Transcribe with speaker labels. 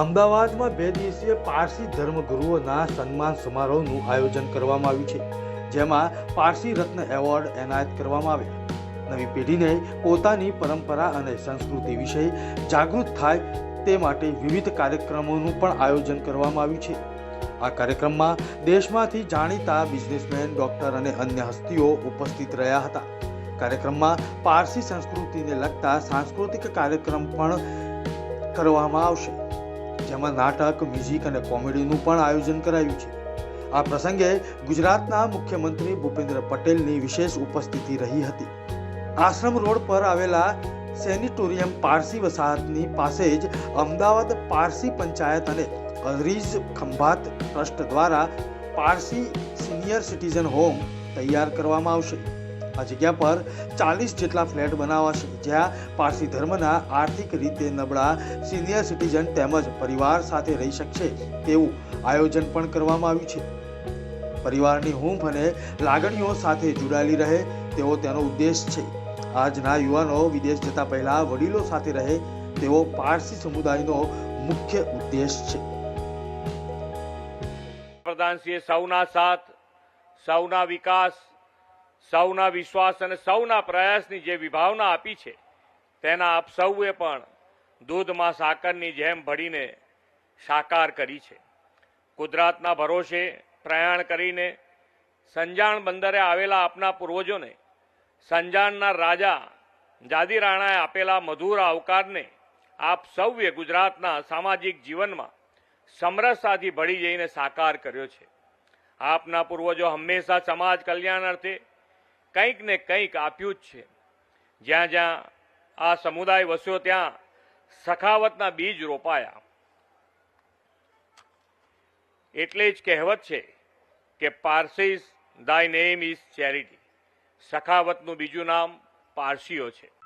Speaker 1: અમદાવાદમાં બે દિવસીય પારસી ધર્મગુરુઓના સન્માન સમારોહનું આયોજન કરવામાં આવ્યું છે, જેમાં પારસી રત્ન એવોર્ડ એનાયત કરવામાં આવ્યા. નવી પેઢીને પોતાની પરંપરા અને સંસ્કૃતિ વિશે જાગૃત થાય તે માટે વિવિધ કાર્યક્રમોનું પણ આયોજન કરવામાં આવ્યું છે. આ કાર્યક્રમમાં દેશમાંથી જાણીતા બિઝનેસમેન, ડોક્ટર અને અન્ય હસ્તીઓ ઉપસ્થિત રહ્યા હતા. કાર્યક્રમમાં પારસી સંસ્કૃતિને લગતા સાંસ્કૃતિક કાર્યક્રમ પણ કરવામાં આવશે. જેમાં નાટક, મ્યુઝિક અને કોમેડીનું પણ આયોજન કરાયું છે. આ પ્રસંગે ગુજરાતના મુખ્યમંત્રી ભૂપેન્દ્ર પટેલની વિશેષ ઉપસ્થિતિ રહી હતી. આશ્રમ રોડ પર આવેલા સેનિટોરિયમ પારસી વસાહતની પાસે જ અમદાવાદ પારસી પંચાયત અને અરીઝ ખંભાત ટ્રસ્ટ દ્વારા પારસી સિનિયર સિટીઝન હોમ તૈયાર કરવામાં આવશે. આ જગ્યા પર ચાલીસ જેટલા ફ્લેટ બનાવાશે, જ્યાં પારસી ધર્મના આર્થિક રીતે નબળા સિનિયર સિટીઝન તેમજ પરિવાર સાથે રહી શકશે તેવું આયોજન પણ કરવામાં આવ્યું છે. પરિવારની હૂંફ અને લાગણીઓ સાથે જોડાયેલી રહે તેવો તેનો ઉદ્દેશ છે. આજના યુવાનો વિદેશ જતા પહેલા વડીલો સાથે રહે તેવો પારસી સમુદાયનો મુખ્ય ઉદ્દેશ છે.
Speaker 2: પ્રધાનશ્રીએ સૌના સાથ, સૌના વિકાસ સૌના વિશ્વાસ અને સૌના પ્રયાસની જે વિભાવના આપી છે, તેના આપ સૌએ પણ દૂધમાં સાકરની જેમ ભળીને સાકાર કરી છે. ગુજરાતના ભરોસે પ્રયાણ કરીને સંજાણ બંદરે આવેલા આપના પૂર્વજોને, સંજાણના રાજા જાદી રાણાએ આપેલા મધુર આવકારને આપ સૌએ ગુજરાતના સામાજિક જીવનમાં સમરસતાથી ભળી જઈને સાકાર કર્યો છે. આપના પૂર્વજો હંમેશા સમાજ કલ્યાણ અર્થે કંઈક ને કંઈક આપ્યું જ છે. જ્યાં જ્યાં આ સમુદાય વસ્યો ત્યાં સખાવતના બીજ રોપાયા. એટલે જ કહેવત છે કે Parsis thy name is charity. સખાવતનું બીજું નામ પારસીઓ છે.